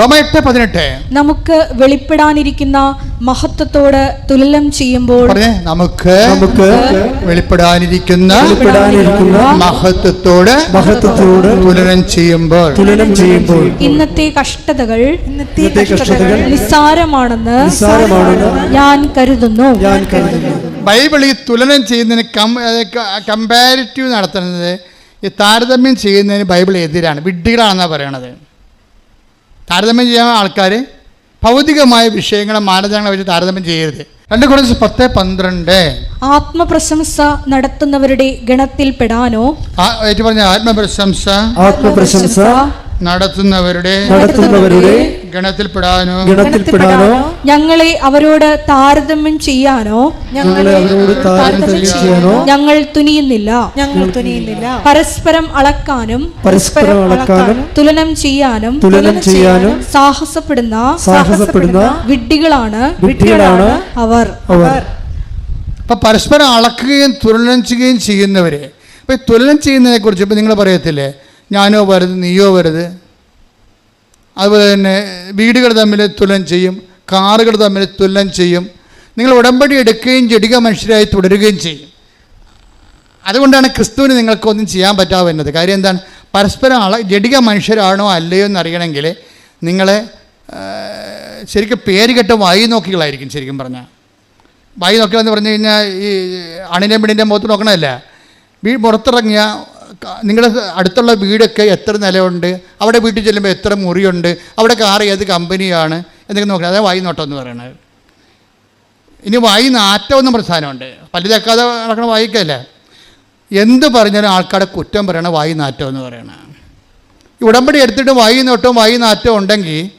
റോമ എട്ട് പതിനെട്ട്. നമുക്ക് വെളിപ്പെടാനിരിക്കുന്ന മഹത്വത്തോട് തുലനം ചെയ്യുമ്പോൾ നമുക്ക് നമുക്ക് വെളിപ്പെടാനിരിക്കുന്ന വെളിപ്പെടാനിരിക്കുന്ന മഹത്വത്തോട് മഹത്വത്തോട് തുലനം ചെയ്യുമ്പോൾ. തുലനം ചെയ്യുമ്പോൾ ഇന്നത്തെ കഷ്ടതകൾ ഇന്നത്തെ കഷ്ടതകൾ നിസ്സാരമാണെന്ന് നിസ്സാരമാണെന്ന് ഞാൻ കരുതുന്നു. ഞാൻ കരുതുന്നു. ബൈബിൾ ഈ തുലനം ചെയ്യുന്നതിന് കം കമ്പാരിറ്റീവ് നടത്തുന്നത് ഈ താരതമ്യം ചെയ്യുന്നതിന് ബൈബിൾ എതിരാണ് വിഡ്ഢികളാണെന്നാണ് പറയണത്. താരതമ്യം ചെയ്യാൻ ആൾക്കാർ ഭൗതികമായ വിഷയങ്ങളെ മാനദണ്ഡങ്ങളെ വെച്ച് താരതമ്യം ചെയ്യരുത്. രണ്ട് കുറച്ച് പത്ത് പന്ത്രണ്ട്. ആത്മപ്രശംസ നടത്തുന്നവരുടെ ഗണത്തിൽപ്പെടാനോ? ആ ഏറ്റു പറഞ്ഞ ആത്മപ്രശംസ ആത്മപ്രശംസ നടത്തുന്നവരുടെ നടത്തുന്നവരുടെ ഗണത്തിൽപ്പെടാനോ ഗണത്തിൽപ്പെടാനോ ഞങ്ങളെ അവരോട് താരതമ്യം ചെയ്യാനോ ഞങ്ങളെ അവരോട് താരതമ്യം ചെയ്യാനോ ഞങ്ങൾ തുനിയുന്നില്ല. ഞങ്ങൾ തുനിയുന്നില്ല. പരസ്പരം അളക്കാനും പരസ്പരം അളക്കാനും തുലനം ചെയ്യാനും തുലനം ചെയ്യാനും സാഹസപ്പെടുന്ന സാഹസപ്പെടുന്ന വിഡ്ഢികളാണ് വിഡ്ഢികളാണ് അവർ. അവർ. അപ്പൊ പരസ്പരം അളക്കുകയും തുലനം ചെയ്യുകയും ചെയ്യുന്നവരെ. അപ്പോൾ തുലനം ചെയ്യുന്നതിനെ കുറിച്ച് ഇപ്പൊ നിങ്ങൾ പറയത്തില്ലേ? ഞാനോ വരുത് നീയോ വരുത്. അതുപോലെ തന്നെ വീടുകൾ തമ്മിൽ തുലം ചെയ്യും കാറുകൾ തമ്മിൽ തുലം ചെയ്യും. നിങ്ങൾ ഉടമ്പടി എടുക്കുകയും ജടിക മനുഷ്യരായി തുടരുകയും ചെയ്യും. അതുകൊണ്ടാണ് ക്രിസ്തുവിന് നിങ്ങൾക്കൊന്നും ചെയ്യാൻ പറ്റാവുന്നത്. കാര്യം എന്താണ്? പരസ്പരം ആള ജടിക മനുഷ്യരാണോ അല്ലയോ എന്നറിയണമെങ്കിൽ നിങ്ങളെ ശരിക്കും പേര് കെട്ട വായി നോക്കികളായിരിക്കും ശരിക്കും പറഞ്ഞാൽ. വായി നോക്കികളെന്ന് പറഞ്ഞു കഴിഞ്ഞാൽ ഈ അണിനെ പെണ്ണിന്റെ മുഖത്ത് നോക്കണമല്ല വീ പുറത്തിറങ്ങിയ നിങ്ങളുടെ അടുത്തുള്ള വീടൊക്കെ എത്ര നിലയുണ്ട്? അവിടെ വീട്ടിൽ ചെല്ലുമ്പോൾ എത്ര മുറിയുണ്ട്? അവിടെ കാർ ഏത് കമ്പനിയാണ്? എന്നൊക്കെ നോക്കണം. അതാണ് വായി നോട്ടം എന്ന് പറയുന്നത് ഇനി വായി നാറ്റം എന്നും പ്രധാനമുണ്ട് പല്ല് തേക്കാതെ നടക്കണ വായിക്കല്ലേ? എന്ത് പറഞ്ഞാലും ആൾക്കാരുടെ കുറ്റം പറയണ വായി നാറ്റം എന്ന് പറയണ. ഉടമ്പടി എടുത്തിട്ട് വായി നോട്ടവും വായി നാറ്റവും ഉണ്ടെങ്കിൽ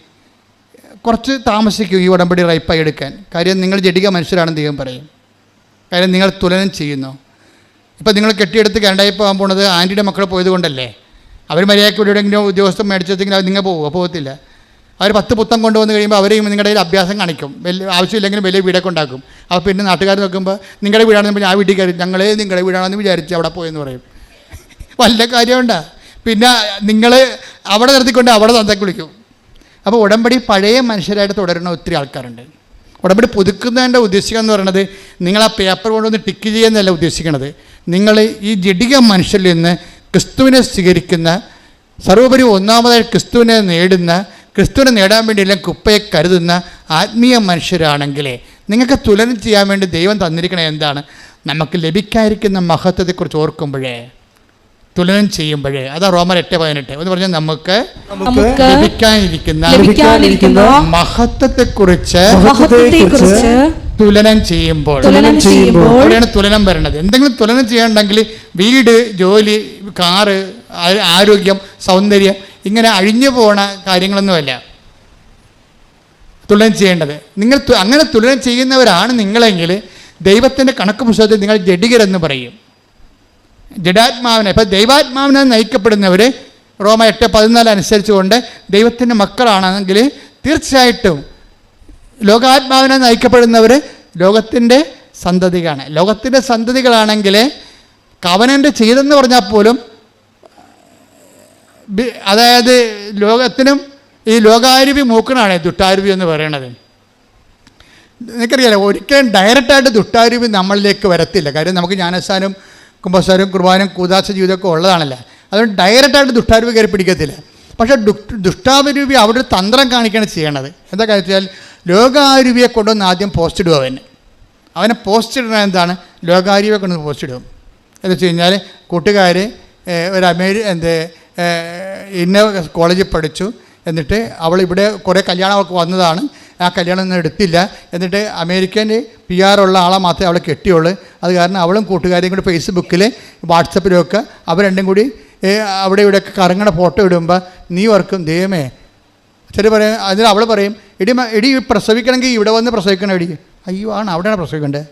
കുറച്ച് താമസിക്കും ഈ ഉടമ്പടി റൈപ്പായി എടുക്കാൻ. കാര്യം നിങ്ങൾ ജഡിക മനുഷ്യരാണെന്ന് ദൈവം പറയും. കാര്യം നിങ്ങൾ തുലനം ചെയ്യുന്നു. ഇപ്പം നിങ്ങൾ കെട്ടിയെടുത്ത് കാനഡയിൽ പോകാൻ പോണത് ആന്റിയുടെ മക്കൾ പോയത് കൊണ്ടല്ലേ അവർ മര്യാദയ്ക്ക് ഇവിടെ എവിടെയെങ്കിലും ഉദ്യോഗസ്ഥം മേടിച്ചെങ്കിൽ നിങ്ങൾ പോകുമോ പോകത്തില്ല. അവർ പത്ത് പുത്തം കൊണ്ടുവന്ന് കഴിയുമ്പോൾ അവരെയും നിങ്ങളുടെ കയ്യിൽ അഭ്യാസം കാണിക്കും. വലിയ ആവശ്യമില്ലെങ്കിലും വലിയ വീടൊക്കെ ഉണ്ടാക്കും. അപ്പോൾ പിന്നെ നാട്ടുകാർ നോക്കുമ്പോൾ നിങ്ങളുടെ വീടാണെന്ന് പറഞ്ഞാൽ ആ വീട്ടിൽ കയറി ഞങ്ങളെ നിങ്ങളുടെ വീടാണെന്ന് വിചാരിച്ച് അവിടെ പോയെന്ന് പറയും. വല്ല കാര്യമുണ്ടാ? പിന്നെ നിങ്ങൾ അവിടെ നിർത്തിക്കൊണ്ട് അവിടെ തന്തയ്ക്ക് വിളിക്കും. അപ്പോൾ ഉടമ്പടി പഴയ മനുഷ്യരായിട്ട് തുടരുന്ന ഒത്തിരി ആൾക്കാരുണ്ട്. ഉടമ്പടി പുതുക്കുന്നതിന്റെ ഉദ്ദേശിക്കുക എന്ന് പറയുന്നത് നിങ്ങൾ ആ പേപ്പർ കൊണ്ടുവന്ന് ടിക്ക് ചെയ്യുന്നതല്ല ഉദ്ദേശിക്കുന്നത് നിങ്ങൾ ഈ ജഡിക മനുഷ്യരിൽ നിന്ന് ക്രിസ്തുവിനെ സ്വീകരിക്കുന്ന സർവോപരി ഒന്നാമതായി ക്രിസ്തുവിനെ നേടുന്ന ക്രിസ്തുവിനെ നേടാൻ വേണ്ടിയെല്ലാം കുപ്പയെ കരുതുന്ന ആത്മീയ മനുഷ്യരാണെങ്കിലേ നിങ്ങൾക്ക് തുലനം ചെയ്യാൻ വേണ്ടി ദൈവം തന്നിരിക്കണത് എന്താണ്? നമുക്ക് ലഭിക്കാതിരിക്കുന്ന മഹത്വത്തെക്കുറിച്ച് ഓർക്കുമ്പോഴേ തുലനം ചെയ്യുമ്പോഴേ അതാ റോമർ എട്ട് പതിനെട്ട്. എന്ന് പറഞ്ഞാൽ നമുക്ക് നമുക്ക് ലഭിക്കാനിരിക്കുന്ന മഹത്വത്തെക്കുറിച്ച് തുലനം ചെയ്യുമ്പോൾ. തുലനം ചെയ്യുമ്പോൾ. അവിടെയാണ് തുലനം വരണത് എന്തെങ്കിലും തുലനം ചെയ്യാനുണ്ടെങ്കിൽ വീട് ജോലി കാറ് ആരോഗ്യം സൗന്ദര്യം ഇങ്ങനെ അഴിഞ്ഞു പോണ കാര്യങ്ങളൊന്നുമല്ല. തുലനം ചെയ്യേണ്ടത്. നിങ്ങൾ അങ്ങനെ തുലനം ചെയ്യുന്നവരാണ് നിങ്ങളെങ്കിൽ ദൈവത്തിന്റെ കണക്ക് പുസ്തകത്തിൽ നിങ്ങൾ ജഡികരെന്ന് പറയും. ജഡാത്മാവിനെ ഇപ്പം ദൈവാത്മാവിനെ നയിക്കപ്പെടുന്നവർ റോമ എട്ട് പതിനാല് അനുസരിച്ചുകൊണ്ട് ദൈവത്തിന്റെ മക്കളാണെങ്കിൽ തീർച്ചയായിട്ടും ലോകാത്മാവിനെ നയിക്കപ്പെടുന്നവർ ലോകത്തിന്റെ സന്തതികളാണ്. ലോകത്തിന്റെ സന്തതികളാണെങ്കിൽ കവനന്റെ ചെയ്തെന്ന് പറഞ്ഞാൽ പോലും അതായത് ലോകത്തിനും ഈ ലോകാരുവി മൂക്കണാണ് ദുട്ടാരുവി എന്ന് പറയണത്. നിനക്കറിയാലോ ഒരിക്കലും ഡയറക്റ്റായിട്ട് ദുട്ടാരുവി നമ്മളിലേക്ക് വരത്തില്ല. കാര്യം നമുക്ക് ജ്ഞാനസ്ഥാനും കുംഭസ്ഥാനും കുർബാനും കൂതാശ ജീവിതമൊക്കെ ഉള്ളതാണല്ലോ. അതുകൊണ്ട് ഡയറക്റ്റായിട്ട് ദുഷ്ടാരൂപി കയറി പിടിക്കത്തില്ല. പക്ഷേ ദുഷ് ദുഷ്ടാരൂപി അവിടെ തന്ത്രം കാണിക്കുകയാണ് ചെയ്യണത്. എന്താ കാര്യം വെച്ചാൽ ലോകാരൂപിയെ കൊണ്ടുവന്ന് ആദ്യം പോസ്റ്റ് ഇടും അവന്. അവനെ പോസ്റ്റ് ഇടുന്നത് എന്താണ്? ലോകാരൂപിയെ കൊണ്ടുവന്ന് പോസ്റ്റ് ഇടും എന്ന് വെച്ച് കഴിഞ്ഞാൽ കൂട്ടുകാർ ഒരു അമേരി എന്ത് ഇന്ന കോളേജിൽ പഠിച്ചു. എന്നിട്ട് അവൾ ഇവിടെ കുറേ കല്യാണം അവൾക്ക് വന്നതാണ്. ആ കല്യാണം ഒന്നും എടുത്തില്ല. എന്നിട്ട് അമേരിക്കൻ പി ഉള്ള ആളെ മാത്രമേ അവളെ കെട്ടിയുള്ളൂ. അത് കാരണം അവളും കൂട്ടുകാരെയും കൂടി ഫേസ്ബുക്കിൽ വാട്സപ്പിലൊക്കെ അവർ കൂടി അവിടെ ഇവിടെയൊക്കെ കറങ്ങണ ഫോട്ടോ ഇടുമ്പോൾ നീ ഓർക്കും ദൈവമേ ചില പറയും അതിൽ അവൾ പറയും എടി എടി പ്രസവിക്കണമെങ്കിൽ ഇവിടെ വന്ന് പ്രസവിക്കണം എടി. അയ്യോ ആണ് അവിടെയാണ് പ്രസവിക്കേണ്ടത്.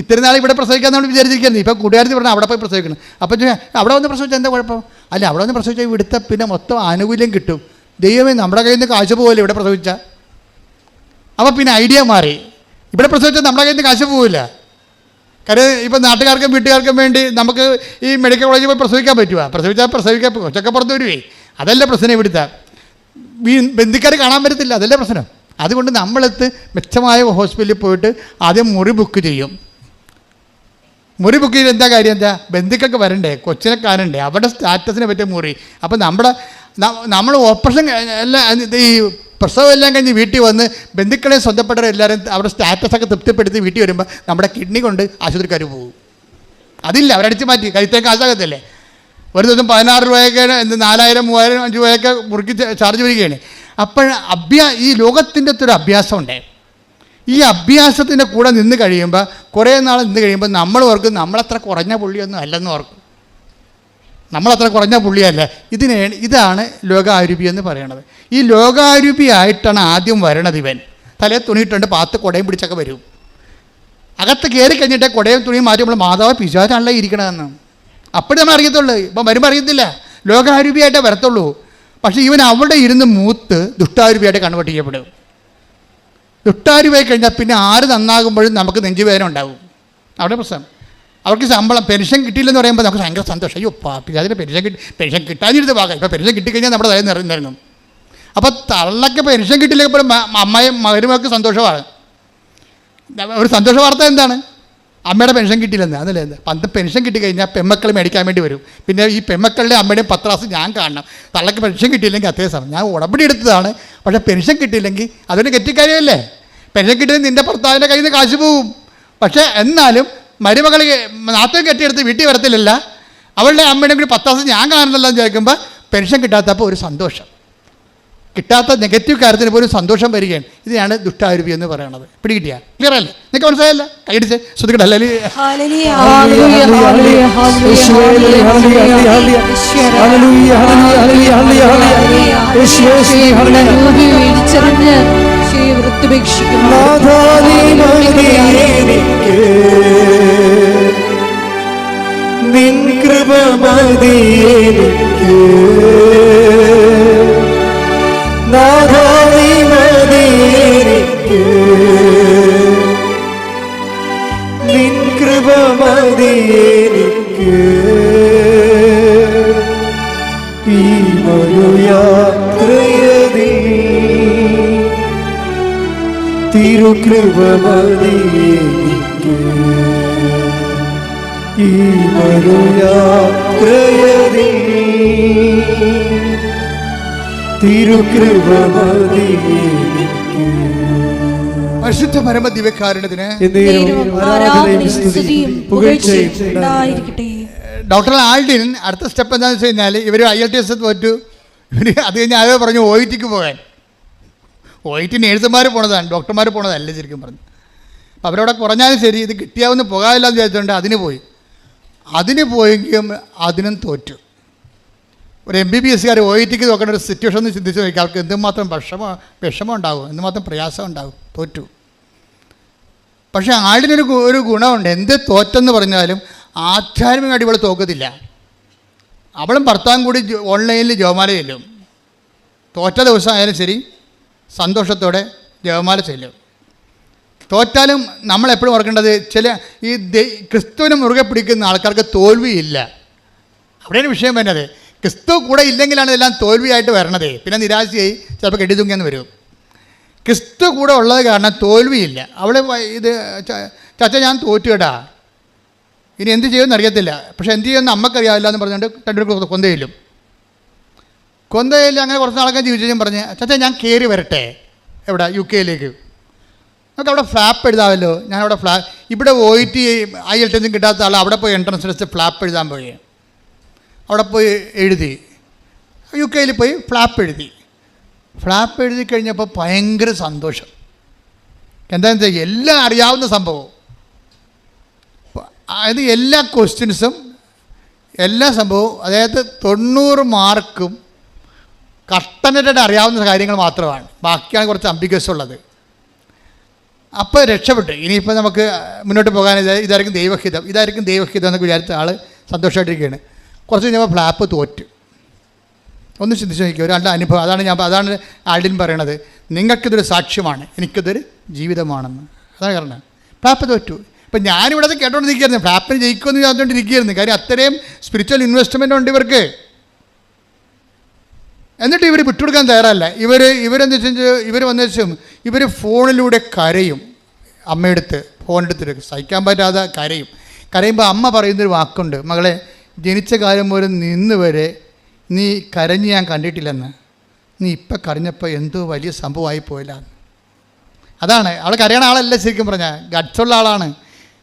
ഇത്രയും നാൾ ഇവിടെ പ്രസവിക്കാന്ന് നമ്മൾ വിചാരിച്ചിരിക്കുന്നത് ഇപ്പം കൂട്ടുകാരി പറഞ്ഞാൽ അവിടെ പോയി പ്രസവിക്കണം. അപ്പം അവിടെ വന്ന് പ്രസവിച്ചാൽ എന്താ കുഴപ്പം? അല്ല അവിടെ വന്ന് പ്രസവിച്ചാൽ ഇവിടുത്തെ പിന്നെ മൊത്തം ആനുകൂല്യം കിട്ടും. ദൈവമേ നമ്മുടെ കയ്യിൽ നിന്ന് കാശ് പോകില്ല ഇവിടെ പ്രസവിച്ചാൽ അപ്പോൾ പിന്നെ ഐഡിയ മാറി. ഇവിടെ പ്രസവിച്ചാൽ നമ്മുടെ കയ്യിൽ നിന്ന് കാശ് പോകില്ല കാര്യം ഇപ്പം നാട്ടുകാർക്കും വീട്ടുകാർക്കും വേണ്ടി നമുക്ക് ഈ മെഡിക്കൽ കോളേജിൽ പോയി പ്രസവിക്കാൻ പറ്റുമോ പ്രസവിച്ചാൽ പ്രസവിക്കാൻ കൊച്ചൊക്കെ പുറത്ത് വരുവേ. അതല്ല പ്രശ്നം ഇവിടുത്തെ. ബന്ധുക്കാർ കാണാൻ പറ്റത്തില്ല. അതല്ലേ പ്രശ്നം? അതുകൊണ്ട് നമ്മളെത്ത് മെച്ചമായ ഹോസ്പിറ്റലിൽ പോയിട്ട് ആദ്യം മുറി ബുക്ക് ചെയ്യും. മുറി ബുക്ക് ചെയ്ത് എന്താ കാര്യം? എന്താ? ബന്ധുക്കൾക്ക് വരണ്ടേ? കൊച്ചിനെ കാണണ്ടേ? അവരുടെ സ്റ്റാറ്റസിനെ പറ്റിയ മുറി. അപ്പം നമ്മുടെ നമ്മൾ ഓപ്പറേഷൻ എല്ലാം ഈ പ്രസവം എല്ലാം കഴിഞ്ഞ് വീട്ടിൽ വന്ന് ബന്ധുക്കളെ സ്വന്തപ്പെട്ടവരെ എല്ലാവരും അവരുടെ സ്റ്റാറ്റസൊക്കെ തൃപ്തിപ്പെടുത്തി വീട്ടിൽ വരുമ്പോൾ നമ്മുടെ കിഡ്നി കൊണ്ട് ആശുപത്രിക്കാർ പോകും. അതില്ല. അവരടിച്ച് മാറ്റി. കഴുത്തേ കാശാകത്തില്ലേ ഒരു ദിവസം പതിനാറ് രൂപയൊക്കെ എന്ത് നാലായിരം മൂവായിരം അഞ്ച് രൂപയൊക്കെ മുറുക്കി ചാർജ് വരികയാണ്. അപ്പോൾ അഭ്യാ ഈ ലോകത്തിന്റെ ഒരു അഭ്യാസമുണ്ട് ഈ അഭ്യാസത്തിന്റെ കൂടെ നിന്ന് കഴിയുമ്പോൾ കുറേ നാൾ നിന്ന് കഴിയുമ്പോൾ നമ്മൾ ഓർക്കും നമ്മളത്ര കുറഞ്ഞ പുള്ളിയൊന്നും അല്ലെന്ന് ഓർക്കും. നമ്മളത്ര കുറഞ്ഞ പുള്ളിയല്ല. ഇതിനെ ഇതാണ് ലോകാരൂപി എന്ന് പറയണത്. ഈ ലോകാരൂപി ആയിട്ടാണ് ആദ്യം വരണത് ഇവൻ. തലേ തുണിയിട്ടുണ്ട് പാത്ത് കുടയും പിടിച്ചൊക്കെ വരും. അകത്ത് കയറി കഴിഞ്ഞിട്ട് കുടയും തുണിയും മാറ്റി നമ്മൾ മാതാവ് പിശാചാണല്ലോ ഇരിക്കണമെന്ന് അപ്പോഴും നമ്മൾ അറിയത്തുള്ളൂ. ഇപ്പം വരുമ്പോൾ അറിയത്തില്ല. ലോകാരൂപിയായിട്ടേ വരത്തുള്ളൂ. പക്ഷേ ഇവൻ അവിടെ ഇരുന്ന് മൂത്ത് ദുഷ്ടാരൂപിയായിട്ട് കൺവേർട്ട് ചെയ്യപ്പെടും. ദുഷ്ടാരൂപയായി കഴിഞ്ഞാൽ പിന്നെ ആര് നന്നാകുമ്പോഴും നമുക്ക് നെഞ്ചുവേദന ഉണ്ടാവും. അവിടെ പ്രശ്നം. അവർക്ക് ശമ്പളം പെൻഷൻ കിട്ടിയില്ലെന്ന് പറയുമ്പോൾ നമുക്ക് ഭയങ്കര സന്തോഷം. അയ്യോ പാപ്പി അതിന് പെൻഷൻ കിട്ടി പെൻഷൻ കിട്ടാനിരുന്ന് ഭാഗം. ഇപ്പോൾ പെൻഷൻ കിട്ടിക്കഴിഞ്ഞാൽ നമ്മുടെ തലയിൽ നിറഞ്ഞിറങ്ങും അപ്പോൾ തള്ളക്ക് പെൻഷൻ കിട്ടിയില്ലെങ്കിൽ പോലും അമ്മയും മകരുമൊക്കെ സന്തോഷമാണ്. ഒരു സന്തോഷ വാർത്ത എന്താണ്? അമ്മയുടെ പെൻഷൻ കിട്ടിയില്ലെന്ന്. അതല്ലേ? പന്ത് പെൻഷൻ കിട്ടി കഴിഞ്ഞാൽ പെമ്മക്കൾ മേടിക്കാൻ വേണ്ടി വരും. പിന്നെ ഈ പെമ്മക്കളുടെ അമ്മയുടെയും പത്രാസ് ഞാൻ കാണണം. തള്ളക്ക് പെൻഷൻ കിട്ടിയില്ലെങ്കിൽ അതേ സമയം. ഞാൻ ഉടമ്പടി എടുത്തതാണ്. പക്ഷേ പെൻഷൻ കിട്ടിയില്ലെങ്കിൽ അതൊരു കെറ്റിക്കാര്യമല്ലേ പെൻഷൻ കിട്ടിയത് നിന്റെ ഭർത്താവിന്റെ കയ്യിൽ നിന്ന് കാശ് പോവും. പക്ഷേ എന്നാലും മരുമകൾ നാത്തം കെട്ടിയെടുത്ത് വീട്ടിൽ വരത്തില്ലല്ല. അവളുടെ അമ്മയുടെ കൂടി പത്താസ് ഞാൻ കാണുന്നില്ലെന്ന് ചോദിക്കുമ്പോൾ പെൻഷൻ കിട്ടാത്തപ്പോൾ ഒരു സന്തോഷം. കിട്ടാത്ത നെഗറ്റീവ് കാര്യത്തിന് പോലും സന്തോഷം വരികയാണ്. ഇതിനാണ് ദുഷ്ടാരൂപി എന്ന് പറയുന്നത് പിടികിട്ടിയ? ക്ലിയർ അല്ലേ? നിങ്ങൾക്ക് മനസ്സിലായല്ല? കൈടിച്ച് ശ്രദ്ധിക്കട്ടെ. നിൻ ഹല്ലേലൂയ, ഹല്ലേലൂയ, തിരുകൃപ മതി എനിക്ക്. ഈ മനുയാത്രയതീ തിരുകൃപ മതി എനിക്ക്. പരിശുദ്ധ പരമ ഉണ്ടായിരിക്കട്ടെ ഡോക്ടർ ആൾഡിൻ അടുത്ത സ്റ്റെപ്പ് എന്താണെന്ന് വെച്ച് കഴിഞ്ഞാൽ ഇവർ ഐ എൽ ടി എസ് തോറ്റു ഇവർ അത് കഴിഞ്ഞ് ആരോ പറഞ്ഞു ഒ ഇ ടിക്ക് പോകാൻ ഇ നേഴ്സുമാർ പോണതാണ് ഡോക്ടർമാർ പോണതല്ല ശരിക്കും പറഞ്ഞു. അപ്പോൾ അവരവിടെ കുറഞ്ഞാലും ശരി ഇത് കിട്ടിയാവുന്ന പോകാമില്ല എന്ന് വിചാരിച്ചുകൊണ്ട് അതിന് പോയി. അതിന് പോയെങ്കിലും അതിനും തോറ്റു. ഒരു എം ബി ബി എസ്സുകാർ ഒ ഐ ടിക്ക് നോക്കേണ്ട ഒരു സിറ്റുവേഷൻ ഒന്ന് ചിന്തിച്ച് നോക്കി അവർക്ക് എന്തുമാത്രം വിഷമം വിഷമം ഉണ്ടാകും എന്തുമാത്രം പ്രയാസം ഉണ്ടാകും തോറ്റു. പക്ഷേ ആടിനൊരു ഒരു ഗുണമുണ്ട്. എന്ത് തോറ്റെന്ന് പറഞ്ഞാലും ആധ്യാത്മികമായിട്ട് ഇവൾ തോക്കത്തില്ല. അവളും ഭർത്താവും കൂടി ഓൺലൈനിൽ ജോമാല ചെല്ലും തോറ്റ ദിവസം ആയാലും ശരി സന്തോഷത്തോടെ ജപമാല ചെല്ലും. തോറ്റാലും നമ്മൾ എപ്പോഴും ഓർക്കേണ്ടത് ചില ഈ ക്രിസ്തുവിനെ മുറുകെ പിടിക്കുന്ന ആൾക്കാർക്ക് തോൽവിയില്ല. അവിടെയാണ് വിഷയം വരുന്നത്. ക്രിസ്തു കൂടെ ഇല്ലെങ്കിലാണ് ഇതെല്ലാം തോൽവിയായിട്ട് വരണത്. പിന്നെ നിരാശയായി ചിലപ്പോൾ കെട്ടിത്തൂങ്ങിയെന്ന് വരും. ക്രിസ്തു കൂടെ ഉള്ളത് കാരണം തോൽവിയില്ല. അവൾ ഇത് ചച്ച ഞാൻ തോറ്റു കേട്ടാ ഇനി എന്ത് ചെയ്യുമെന്ന് അറിയത്തില്ല. പക്ഷെ എന്ത് ചെയ്യുമെന്ന് നമുക്കറിയാവില്ല എന്ന് പറഞ്ഞുകൊണ്ട് രണ്ടു കൊന്തയിലും. കൊന്തയിൽ അങ്ങനെ കുറച്ച് നാളൊക്കെ ജീവിച്ചും പറഞ്ഞ് ചച്ച ഞാൻ കയറി വരട്ടെ. എവിടെ? യു കെയിലേക്ക് നമുക്ക് അവിടെ ഫ്ലാപ്പ് എഴുതാമല്ലോ. ഞാനവിടെ ഫ്ലാ ഇവിടെ O E T I L ടെൻസും കിട്ടാത്ത ആൾ അവിടെ പോയി എൻട്രൻസ് ടെസ്റ്റ് ഫ്ലാപ്പ് എഴുതാൻ പോയി. അവിടെ പോയി എഴുതി. യു കെയിൽ പോയി ഫ്ലാപ്പ് എഴുതി. ഫ്ലാപ്പ് എഴുതി കഴിഞ്ഞപ്പോൾ ഭയങ്കര സന്തോഷം. എന്താണെന്ന് വെച്ചാൽ എല്ലാം അറിയാവുന്ന സംഭവം. അതായത് എല്ലാ ക്വസ്റ്റ്യൻസും എല്ലാ സംഭവവും അതായത് തൊണ്ണൂറ് മാർക്കും കട്ടനറ്റായിട്ട് അറിയാവുന്ന കാര്യങ്ങൾ മാത്രമാണ്. ബാക്കിയാണ് കുറച്ച് അംബിഗസ് ഉള്ളത്. അപ്പോൾ രക്ഷപ്പെട്ടു. ഇനിയിപ്പോൾ നമുക്ക് മുന്നോട്ട് പോകാൻ ഇത് ഇതായിരിക്കും ദൈവഹിതം. ഇതായിരിക്കും ദൈവഹിതം എന്നൊക്കെ വിചാരിച്ച ആൾ സന്തോഷമായിട്ടിരിക്കുകയാണ്. കുറച്ച് കഴിഞ്ഞപ്പോൾ ഫ്ലാപ്പ് തോറ്റു. ഒന്ന് ചിന്തിച്ച് നോക്കിയോ ഒരാളുടെ അനുഭവം. അതാണ് ഞാൻ അതാണ് ആൾഡിൻ പറയണത്. നിങ്ങൾക്കിതൊരു സാക്ഷ്യമാണ്. എനിക്കിതൊരു ജീവിതമാണെന്ന്. അതാണ് കാരണം. ഫ്ലാപ്പ് തോറ്റു. ഇപ്പം ഞാനിവിടെ കേട്ടോണ്ടിരിക്കുകയായിരുന്നു. ഫ്ലാപ്പിന് ജയിക്കുമെന്ന് വിചാരിച്ചുകൊണ്ടിരിക്കുകയായിരുന്നു കാര്യം അത്രയും സ്പിരിച്വൽ ഇൻവെസ്റ്റ്മെന്റ് ഉണ്ട് ഇവർക്ക്. എന്നിട്ട് ഇവർ വിട്ടുകൊടുക്കാൻ തയ്യാറല്ല. ഇവർ ഇവരെന്താ വെച്ചാൽ ഇവർ വന്ന ശേഷം ഇവർ ഫോണിലൂടെ കരയും. അമ്മയെടുത്ത് ഫോണെടുത്തിട്ട് സഹിക്കാൻ പറ്റാതെ കരയും. കരയുമ്പോൾ അമ്മ പറയുന്നൊരു വാക്കുണ്ട്. മകളെ ജനിച്ച കാലം മുതൽ നിന്ന് വരെ നീ കരഞ്ഞ് ഞാൻ കണ്ടിട്ടില്ലെന്ന്. നീ ഇപ്പം കരഞ്ഞപ്പോൾ എന്തോ വലിയ സംഭവമായി പോയില്ല. അതാണ്. അവൾ കരയണ ആളല്ല ശരിക്കും പറഞ്ഞാൽ ഗഡ്സുള്ള ആളാണ്.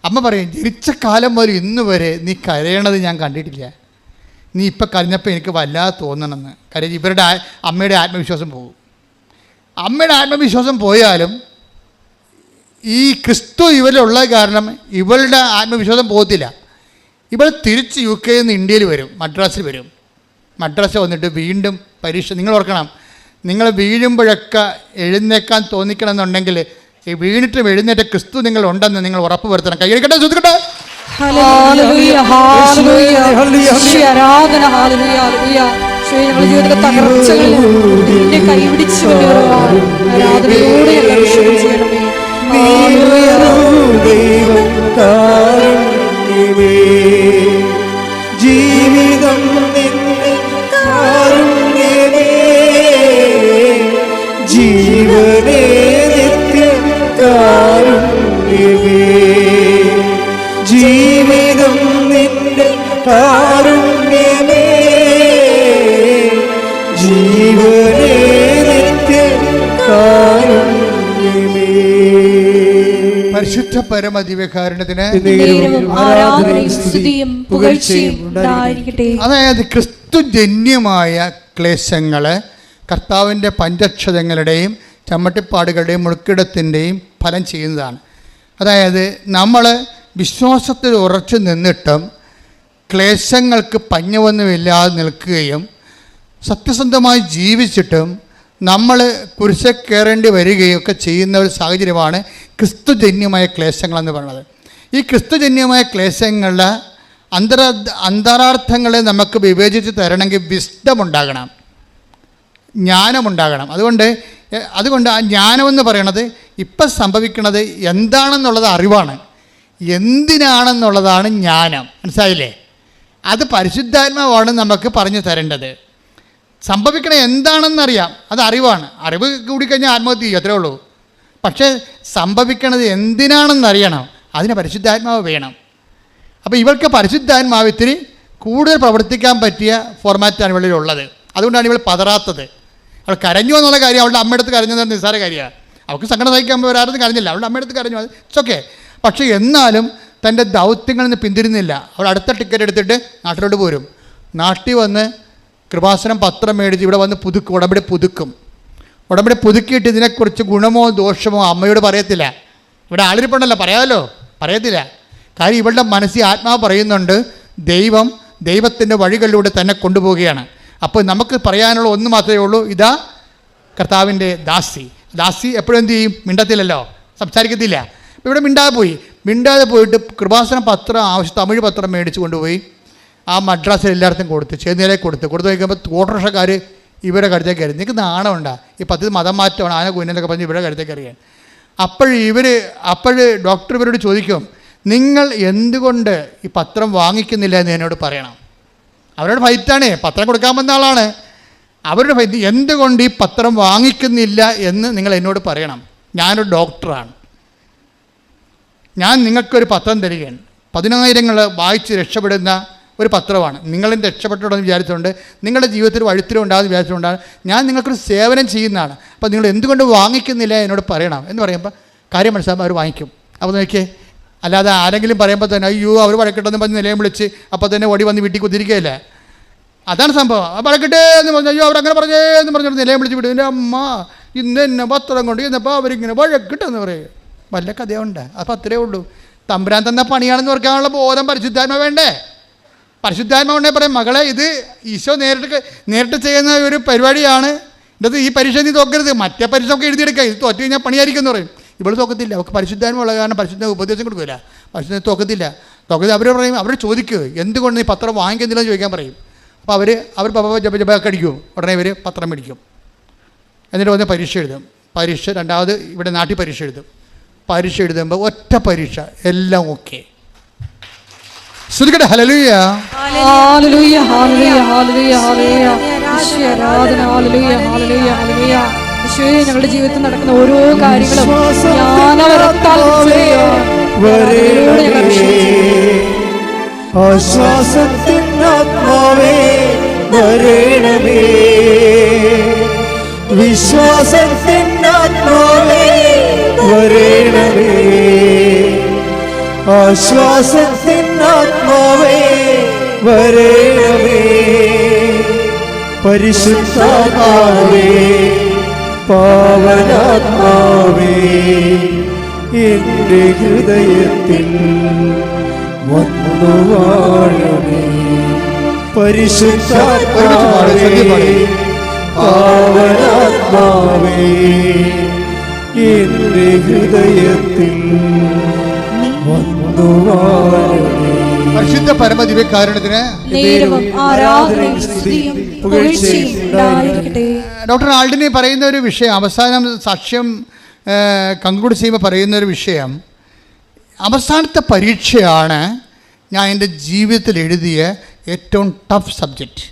അമ്മ പറയും ജനിച്ച കാലം മുതൽ ഇന്ന് വരെ നീ കരയണത് ഞാൻ കണ്ടിട്ടില്ല. നീ ഇപ്പം കരഞ്ഞപ്പോൾ എനിക്ക് വല്ലാതെ തോന്നണമെന്ന് കാര്യം ഇവരുടെ അമ്മയുടെ ആത്മവിശ്വാസം പോകും. അമ്മയുടെ ആത്മവിശ്വാസം പോയാലും ഈ ക്രിസ്തു ഇവരിലുള്ള കാരണം ഇവളുടെ ആത്മവിശ്വാസം പോകത്തില്ല. ഇവൾ തിരിച്ച് യു കെയിൽ നിന്ന് ഇന്ത്യയിൽ വരും മദ്രാസിൽ വരും. മദ്രാസിൽ വന്നിട്ട് വീണ്ടും പരീക്ഷ നിങ്ങൾ ഓർക്കണം നിങ്ങൾ വീഴുമ്പോഴൊക്കെ എഴുന്നേക്കാൻ തോന്നിക്കണമെന്നുണ്ടെങ്കിൽ ഈ വീണിട്ടും എഴുന്നേറ്റ ക്രിസ്തു നിങ്ങളുണ്ടെന്ന് നിങ്ങൾ ഉറപ്പ് വരുത്തണം. കൈയെടുക്കട്ടെ. ഈശോയെ ആരാധന ഞങ്ങളുടെ ജീവിതത്തിലെ തകർച്ചകളിൽ കൈപിടിച്ച് ആരാധനയോടെ ചെയ്യണമേ ഹല്ലേലൂയ. പരിശുദ്ധ പുകഴ്ചയും ഉണ്ടായിരിക്കട്ടെ. അതായത് ക്രിസ്തുജന്യമായ ക്ലേശങ്ങൾ കർത്താവിന്റെ പഞ്ചക്ഷതങ്ങളുടെയും ചമ്മട്ടിപ്പാടുകളുടെയും മുഴുക്കിടത്തിന്റെയും ഫലം ചെയ്യുന്നതാണ്. അതായത് നമ്മൾ വിശ്വാസത്തിൽ ഉറച്ചു നിന്നിട്ടും ക്ലേശങ്ങൾക്ക് പഞ്ഞവൊന്നുമില്ലാതെ നിൽക്കുകയും സത്യസന്ധമായി ജീവിച്ചിട്ടും നമ്മൾ കുരിശ കയറേണ്ടി വരികയും ഒക്കെ ചെയ്യുന്ന ഒരു സാഹചര്യമാണ് ക്രിസ്തുജന്യമായ ക്ലേശങ്ങളെന്ന് പറയുന്നത്. ഈ ക്രിസ്തുജന്യമായ ക്ലേശങ്ങളുടെ അന്തര അന്തരാർത്ഥങ്ങളെ നമുക്ക് വിവേചിച്ച് തരണമെങ്കിൽ വിസ്ഡം ഉണ്ടാകണം. ജ്ഞാനമുണ്ടാകണം അതുകൊണ്ട് അതുകൊണ്ട് ആ ജ്ഞാനമെന്ന് പറയണത് ഇപ്പം സംഭവിക്കുന്നത് എന്താണെന്നുള്ളത് അറിവാണ്. എന്തിനാണെന്നുള്ളതാണ് ജ്ഞാനം. മനസ്സിലായില്ലേ? അത് പരിശുദ്ധാത്മാവാണ് നമുക്ക് പറഞ്ഞു തരേണ്ടത്. സംഭവിക്കണ എന്താണെന്നറിയാം. അത് അറിവാണ്. അറിവ് കൂടിക്കഴിഞ്ഞാൽ ആത്മഹത്യ ചെയ്യും അത്രേ ഉള്ളൂ. പക്ഷേ സംഭവിക്കണത് എന്തിനാണെന്നറിയണം. അതിന് പരിശുദ്ധാത്മാവ് വേണം. അപ്പോൾ ഇവൾക്ക് പരിശുദ്ധാത്മാവ് ഇത്തിരി കൂടുതൽ പ്രവർത്തിക്കാൻ പറ്റിയ ഫോർമാറ്റാണ് ഇവളിൽ ഉള്ളത്. അതുകൊണ്ടാണ് ഇവൾ പതറാത്തത്. അവൾ കരഞ്ഞു എന്നുള്ള കാര്യം അവളുടെ അമ്മയടുത്ത് കരഞ്ഞത് നിസ്സാര കാര്യമാണ്. അവൾക്ക് സങ്കടം സഹിക്കാൻ വരാറും കരഞ്ഞില്ല അവളുടെ അമ്മയടുത്ത് കരഞ്ഞു. അത് ഇറ്റ്സ് പക്ഷേ എന്നാലും തന്റെ ദൗത്യങ്ങളിൽ നിന്ന് പിന്തിരുന്നില്ല അവൾ അടുത്ത ടിക്കറ്റ് എടുത്തിട്ട് നാട്ടിലോട്ട് പോരും. നാട്ടിൽ വന്ന് കൃപാസനം പത്രം മേടിച്ച് ഇവിടെ വന്ന് പുതുക്കും ഉടമ്പടി പുതുക്കും. ഉടമ്പടി പുതുക്കിയിട്ട് ഇതിനെക്കുറിച്ച് ഗുണമോ ദോഷമോ അമ്മയോട് പറയത്തില്ല. ഇവിടെ ആളിരിപ്പുണ്ടല്ലോ പറയാമല്ലോ പറയത്തില്ല. കാര്യം ഇവളുടെ മനസ്സിൽ ആത്മാവ് പറയുന്നുണ്ട് ദൈവം ദൈവത്തിന്റെ വഴികളിലൂടെ തന്നെ കൊണ്ടുപോവുകയാണ്. അപ്പോൾ നമുക്ക് പറയാനുള്ള ഒന്ന് മാത്രമേ ഉള്ളൂ ഇതാ കർത്താവിന്റെ ദാസി. ദാസി എപ്പോഴും എന്ത് ചെയ്യും? മിണ്ടത്തില്ലല്ലോ സംസാരിക്കത്തില്ല. ഇവിടെ മിണ്ടാതെ പോയി. മിണ്ടാതെ പോയിട്ട് കൃപാസന പത്രം ആവശ്യം തമിഴ് പത്രം മേടിച്ചു കൊണ്ടുപോയി. ആ മദ്രാസിൽ എല്ലായിടത്തും കൊടുത്ത് ചെന്നൈയിലെ കൊടുത്ത് കൊടുത്ത് നോക്കുമ്പോൾ ഓട്ടോറിക്ഷക്കാർ ഇവരെ കരുത്തേക്ക് അറിയാം നിങ്ങൾക്ക് നാണമുണ്ടാ ഈ പത്തി മതം മാറ്റമാണ് ആന കുഞ്ഞെന്നൊക്കെ പറഞ്ഞ് ഇവരെ കരുത്തേക്ക് അറിയാൻ അപ്പോൾ ഇവർ അപ്പോൾ ഡോക്ടർ ഇവരോട് ചോദിക്കും നിങ്ങൾ എന്തുകൊണ്ട് ഈ പത്രം വാങ്ങിക്കുന്നില്ല എന്ന് എന്നോട് പറയണം? അവരുടെ ഫൈറ്റാണേ പത്രം കൊടുക്കാൻ വന്ന ആളാണ്. അവരുടെ ഫൈറ്റ് എന്തുകൊണ്ട് ഈ പത്രം വാങ്ങിക്കുന്നില്ല എന്ന് നിങ്ങൾ എന്നോട് പറയണം? ഞാനൊരു ഡോക്ടറാണ്. ഞാൻ നിങ്ങൾക്കൊരു പത്രം തരികയാണ്. പതിനായിരങ്ങൾ വായിച്ച് രക്ഷപ്പെടുന്ന ഒരു പത്രമാണ്. നിങ്ങളും രക്ഷപ്പെട്ടുണ്ടെന്ന് വിചാരിച്ചുകൊണ്ട് നിങ്ങളുടെ ജീവിതത്തിൽ വഴുത്തിലും ഉണ്ടാകുന്ന വിചാരിച്ചുകൊണ്ടാണ് ഞാൻ നിങ്ങൾക്കൊരു സേവനം ചെയ്യുന്നതാണ്. അപ്പോൾ നിങ്ങൾ എന്തുകൊണ്ട് വാങ്ങിക്കുന്നില്ല എന്നോട് പറയണം എന്ന് പറയുമ്പോൾ കാര്യം മനസ്സിലാകുമ്പോൾ അവർ വാങ്ങിക്കും. അപ്പോൾ നോക്കിയേ അല്ലാതെ ആരെങ്കിലും പറയുമ്പോൾ തന്നെ അയ്യോ അവർ വഴക്കിട്ടെന്ന് പറഞ്ഞ് നിലയം വിളിച്ച് അപ്പോൾ തന്നെ ഓടി വന്ന് വീട്ടിൽ കുതിരിക്കുകയല്ലേ അതാണ് സംഭവം. വഴക്കിട്ടേ എന്ന് പറഞ്ഞു അയ്യോ അവരങ്ങനെ പറഞ്ഞേ എന്ന് പറഞ്ഞിട്ട് നിലയം വിളിച്ച് വിടും. എന്റെ അമ്മ ഇന്ന് എന്നെ പത്രം കൊണ്ട് ചെന്നപ്പോൾ അവരിങ്ങനെ വഴക്കിട്ടെന്ന് പറയും. വല്ല കഥയുണ്ട്. അപ്പോൾ അത്രേ ഉള്ളൂ. തമ്പുരാൻ തന്ന പണിയാണെന്ന് ഓർക്കാനുള്ള ബോധം പരിശുദ്ധാത്മ വേണ്ടേ? പരിശുദ്ധാത്മ ഉണ്ടെങ്കിൽ പറയും മകളെ ഇത് ഈശോ നേരിട്ട് നേരിട്ട് ചെയ്യുന്ന ഒരു പരിപാടിയാണ്. ഇന്നത് ഈ പരീക്ഷ നീ തോക്കരുത് മറ്റേ പരീക്ഷ ഒക്കെ എഴുതിയെടുക്കുക ഇത് തോറ്റു കഴിഞ്ഞാൽ പണിയായിരിക്കും എന്ന് പറയും. ഇവൾ തോക്കത്തില്ല. അവർക്ക് പരിശുദ്ധാത്മ ഉള്ള കാരണം പരിശുദ്ധ ഉപദേശം കൊടുക്കില്ല പരിശുദ്ധ തോക്കത്തില്ല. തോക്കത്തിൽ അവർ പറയും അവർ ചോദിക്കുക എന്തുകൊണ്ട് നീ പത്രം വാങ്ങിക്കുന്നില്ലെന്ന് ചോദിക്കാൻ പറയും. അപ്പോൾ അവർ അവർ പപ്പ ജപ ജപൊക്കെ അടിക്കും ഉടനെ ഇവർ പത്രം മേടിക്കും. എന്നിട്ട് വന്ന് പരീക്ഷ എഴുതും. പരീക്ഷ രണ്ടാമത് ഇവിടെ നാട്ടിൽ പരീക്ഷ എഴുതും. പരീക്ഷ എഴുതുമ്പോൾ ഒറ്റ പരീക്ഷ. എല്ലാം ഓക്കെ. ശ്രദ്ധിക്കട്ടെ ഹലലുയ ആരാധന ഈശോയെ ഞങ്ങളുടെ ജീവിതത്തിൽ നടക്കുന്ന ഓരോ കാര്യങ്ങളും ജ്ഞാനവരത്താൽ വരേണമേ. ആശ്വാസത്തിൻ ആത്മാവേ വരേണമേ. വിശ്വാസത്തിൻ ആത്മാവേ വരേണമേ. ആശ്വാസത്തിൻ ആത്മാവേ വരേണമേ. പരിശുദ്ധാത്മാവേ പാവനാത്മാവേ എന്റെ ഹൃദയത്തിൽ വന്നു വാഴണേ പരിശുദ്ധാത്മാവേ പാവനാത്മാവേ എന്റെ ഹൃദയത്തിൽ പരിശുദ്ധ പുകഴ്ചയും ഡോക്ടർ ആൾഡിനെ പറയുന്ന ഒരു വിഷയം അവസാനം സാക്ഷ്യം കൺക്ലൂഡ് ചെയ്യുമ്പോൾ പറയുന്ന ഒരു വിഷയം. അവസാനത്തെ പരീക്ഷയാണ് ഞാൻ എന്റെ ജീവിതത്തിൽ എഴുതിയ ഏറ്റവും ടഫ് സബ്ജക്റ്റ്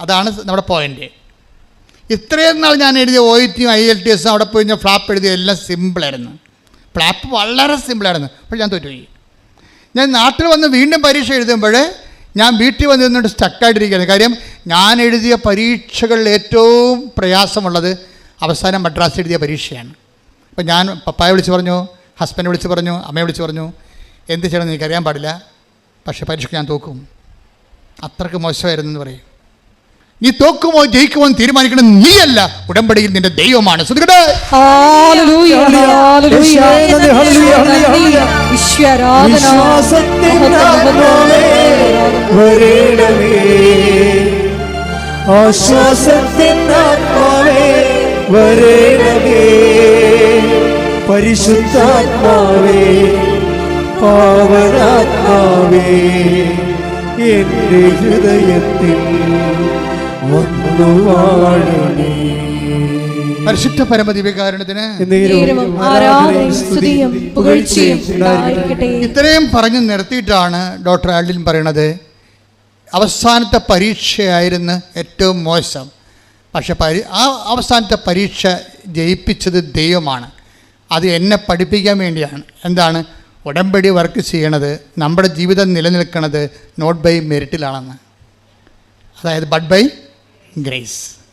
അതാണ് നമ്മുടെ പോയിന്റ് ഇത്രയും നാൾ ഞാൻ എഴുതിയ O I L T S അവിടെ പോയി ഞാൻ ഫ്ലാപ്പ് എഴുതിയ എല്ലാം സിമ്പിളായിരുന്നു ഫ്ലാപ്പ് വളരെ സിമ്പിളായിരുന്നു അപ്പോൾ ഞാൻ തോറ്റുപോയി. ഞാൻ നാട്ടിൽ വന്ന് വീണ്ടും പരീക്ഷ എഴുതുമ്പോൾ ഞാൻ വീട്ടിൽ വന്ന് നിന്നിട്ട് സ്റ്റക്കായിട്ടിരിക്കുകയാണ് കാര്യം ഞാൻ എഴുതിയ പരീക്ഷകളിൽ ഏറ്റവും പ്രയാസമുള്ളത് അവസാനം മദ്രാസ് എഴുതിയ പരീക്ഷയാണ്. അപ്പോൾ ഞാൻ പപ്പായെ വിളിച്ച് പറഞ്ഞു ഹസ്ബൻഡ് വിളിച്ച് പറഞ്ഞു അമ്മയെ വിളിച്ച് പറഞ്ഞു എന്ത് ചെയ്യണമെന്ന് എനിക്കറിയാൻ പാടില്ല. പക്ഷേ പരീക്ഷ ഞാൻ തോക്കും. അത്രയ്ക്ക് മോശമായിരുന്നു എന്ന് പറയും. നീ തോക്കുമോ ജയിക്കുമോ എന്ന് തീരുമാനിക്കണം നീയല്ല. ഉടമ്പടിയിൽ നിന്റെ ദൈവമാണ്. പരിശുദ്ധാത്മാവേ പാവനാത്മാവേ എന്റെ ഹൃദയത്തിൽ പരിശുദ്ധ പുകഴ്ചയും ഉണ്ടായിരിക്കട്ടെ. ഇത്രയും പറഞ്ഞു നിർത്തിയിട്ടാണ് ഡോക്ടർ ആൽഡിൻ പറയണത്. അവസാനത്തെ പരീക്ഷയായിരുന്നു ഏറ്റവും മോശം. പക്ഷെ പരി ആ അവസാനത്തെ പരീക്ഷ ജയിപ്പിച്ചത് ദൈവമാണ്. അത് എന്നെ പഠിപ്പിക്കാൻ വേണ്ടിയാണ്. എന്താണ്? ഉടമ്പടി വർക്ക് ചെയ്യണത്. നമ്മുടെ ജീവിതം നിലനിൽക്കുന്നത് നോട്ട് ബൈ മെറിറ്റിലാണെന്ന്. അതായത് ബട്ട് ബൈ grace.